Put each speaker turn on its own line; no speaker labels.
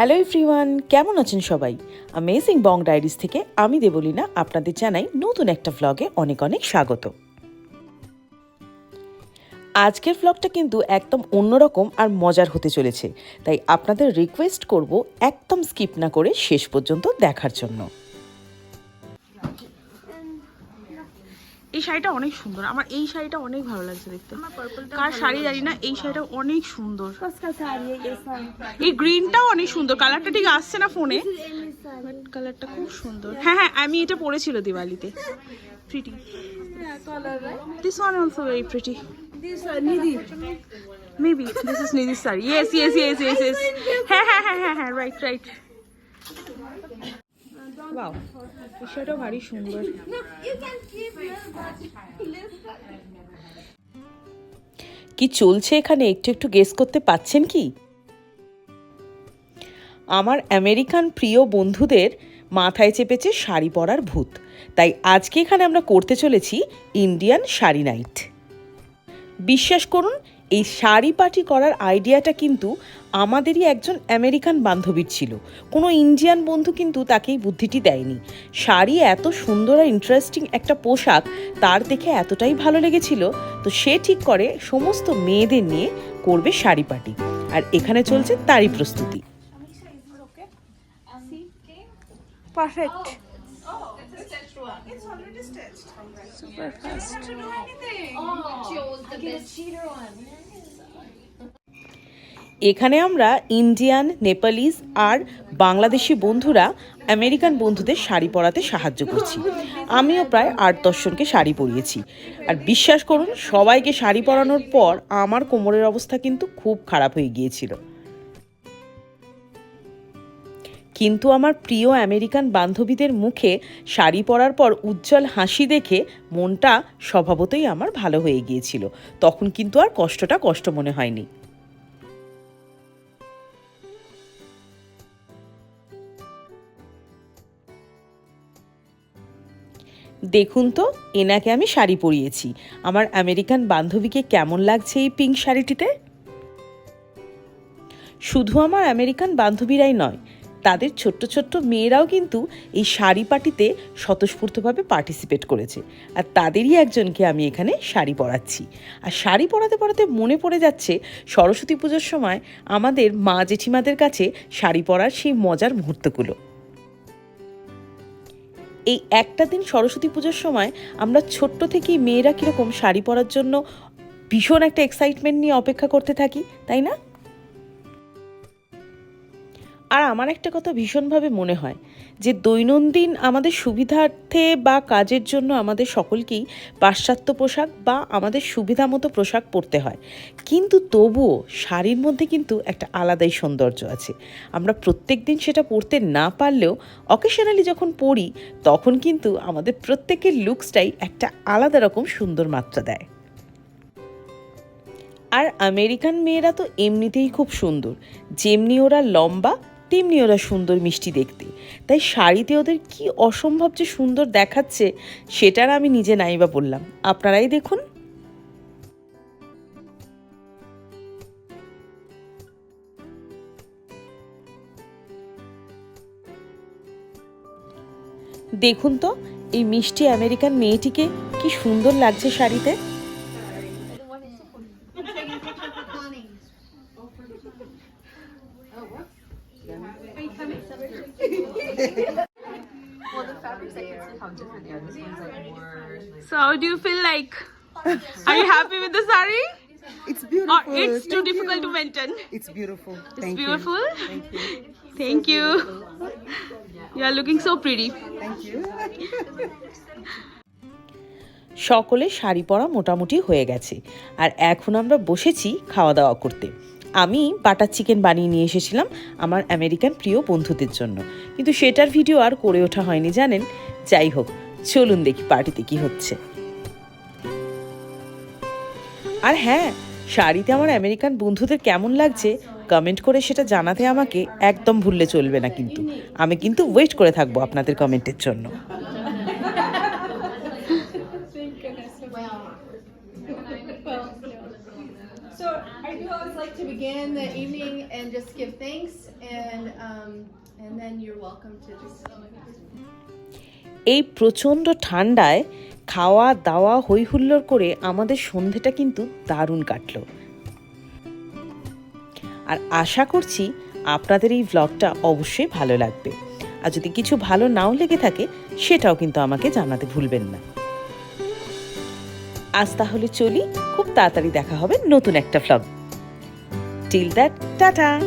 Hello everyone কেমন আছেন সবাই? অ্যামেজিং বং ডায়েরিজ থেকে আমি দেবলীনা আপনাদের জানাই নতুন একটা ভ্লগে অনেক অনেক স্বাগত। আজকের ভ্লগটা কিন্তু একদম অন্যরকম আর মজার হতে চলেছে, তাই আপনাদের রিকোয়েস্ট করব একদম স্কিপ না করে শেষ পর্যন্ত দেখার জন্য।
এই শাড়িটা অনেক সুন্দর। আমার এই শাড়িটা অনেক ভালো লাগছে দেখতে। কার শাড়ি জানি না এই শাড়িটা অনেক সুন্দর। এই গ্রিনটাও অনেক সুন্দর। কালারটা ঠিক আসছে না ফোনে কালারটা খুব সুন্দর। হ্যাঁ হ্যাঁ আমি এটা পরেছিল দিওয়ালিতে। Pretty this one also very pretty maybe this is need this sari yes yes yes yes yes হ্যাঁ হ্যাঁ হ্যাঁ হ্যাঁ হ্যাঁ রাইট রাইট শাড়িটাও ভারী সুন্দর।
কি চলছে এখানে? একটু একটু গেস করতে পাচ্ছেন কি? আমার আমেরিকান প্রিয় বন্ধুদের মাথায় চেপেছে শাড়ি পরার ভূত। তাই আজকে এখানে আমরা করতে চলেছি ইন্ডিয়ান শাড়ি নাইট বিশ্বাস করুন এই শাড়ি পার্টি করার আইডিয়াটা কিন্তু আমাদেরই একজন আমেরিকান বান্ধবীর ছিল। কোনো ইন্ডিয়ান বন্ধু কিন্তু তাকে এই বুদ্ধিটি দেয়নি। শাড়ি এত সুন্দর আর ইন্টারেস্টিং একটা পোশাক, তার দেখে এতটাই ভালো লেগেছিল, তো সে ঠিক করে সমস্ত মেয়েদের নিয়ে করবে শাড়ি পার্টি। আর এখানে চলছে তারই প্রস্তুতি।
পারফেক্ট। সুপার ফাস্ট
এখানে আমরা ইন্ডিয়ান নেপালিজ আর বাংলাদেশি বন্ধুরা আমেরিকান বন্ধুদের শাড়ি পরাতে সাহায্য করছি। আমিও প্রায় আট দশজনকে শাড়ি পরিয়েছি। আর বিশ্বাস করুন সবাইকে শাড়ি পরানোর পর আমার কোমরের অবস্থা কিন্তু খুব খারাপ হয়ে গিয়েছিল। কিন্তু আমার প্রিয় আমেরিকান বান্ধবীদের মুখে শাড়ি পরার পর উজ্জ্বল হাসি দেখে মনটা স্বভাবতই আমার ভালো হয়ে গিয়েছিল। তখন কিন্তু আর কষ্টটা কষ্ট মনে হয়নি। দেখুন তো, এনাকে আমি শাড়ি পরিয়েছি। আমার আমেরিকান বান্ধবীকে কেমন লাগছে এই পিঙ্ক শাড়িটিতে? শুধু আমার আমেরিকান বান্ধবীরাই নয় তাদের ছোট্ট ছোট্ট মেয়েরাও কিন্তু এই শাড়ি পার্টিতে স্বতঃস্ফূর্তভাবে পার্টিসিপেট করেছে। আর তাদেরই একজনকে আমি এখানে শাড়ি পরাচ্ছি। আর শাড়ি পরাতে পরাতে মনে পড়ে যাচ্ছে, সরস্বতী পুজোর সময় আমাদের মা জেঠিমাদের কাছে শাড়ি পরার সেই মজার মুহূর্তগুলো। এই একটা দিন সরস্বতী পুজোর সময় আমরা ছোট্ট থেকেই মেয়েরা কীরকম শাড়ি পরার জন্য ভীষণ একটা এক্সাইটমেন্ট নিয়ে অপেক্ষা করতে থাকি, তাই না? আর আমার একটা কথা ভীষণভাবে মনে হয় যে দৈনন্দিন আমাদের সুবিধার্থে বা কাজের জন্য আমাদের সকলকেই পাশ্চাত্য পোশাক বা আমাদের সুবিধা মতো পোশাক পরতে হয়। কিন্তু তবুও শাড়ির মধ্যে কিন্তু একটা আলাদাই সৌন্দর্য আছে। আমরা প্রত্যেক দিন সেটা পরতে না পারলেও অকেশনালি যখন পরি, তখন কিন্তু আমাদের প্রত্যেকের লুকসটাই একটা আলাদা রকম সুন্দর মাত্রা দেয়। আর আমেরিকান মেয়েরা তো এমনিতেই খুব সুন্দর। যেমনি ওরা লম্বা তেমনি ওরা সুন্দর মিষ্টি দেখতে। তাই শাড়িতে ওদের কি অসম্ভব যে সুন্দর দেখাচ্ছে সেটার আমি নিজে নাইবা বললাম। আপনারাই দেখুন। দেখুন তো এই মিষ্টি আমেরিকান মেয়েটিকে কি সুন্দর লাগছে শাড়িতে।
So how do you feel like? Are you happy with the sari?
It's beautiful.
Or it's too
Thank
difficult
you.
to maintain?
It's beautiful.
It's
Thank
beautiful.
you. Thank you.
Thank you. You are looking so pretty.
Thank you.
সকলে শাড়ি পরা মোটামুটি হয়ে গেছে আর এখন আমরা বসেছি খাওয়া দাওয়া করতে আমি বাটার চিকেন বানিয়ে নিয়ে এসেছিলাম আমার আমেরিকান প্রিয় বন্ধুদের জন্য। কিন্তু সেটার ভিডিও আর করে ওঠা হয়নি, জানেন? যাই হোক, চলুন দেখি পার্টিতে কি হচ্ছে। আর হ্যাঁ শাড়িতে আমার আমেরিকান বন্ধুদের কেমন লাগছে কমেন্ট করে সেটা জানাতে আমাকে একদম ভুললে চলবে না কিন্তু। আমি কিন্তু ওয়েট করে থাকব আপনাদের কমেন্টের জন্য
So I do always like to begin the evening and just give thanks, and um, and then you're welcome to just.
এই প্রচণ্ড ঠান্ডায় খাওয়া দাওয়া হই হুল্লোড় করে আমাদের সন্ধেটা কিন্তু দারুণ কাটলো। আর আশা করছি আপনাদের এই ভ্লগটা অবশ্যই ভালো লাগবে। আর যদি কিছু ভালো নাও লেগে থাকে সেটাও কিন্তু আমাকে জানাতে ভুলবেন না। আজ তাহলে চলি খুব তাড়াতাড়ি দেখা হবে নতুন একটা ভ্লগ Till then, tata.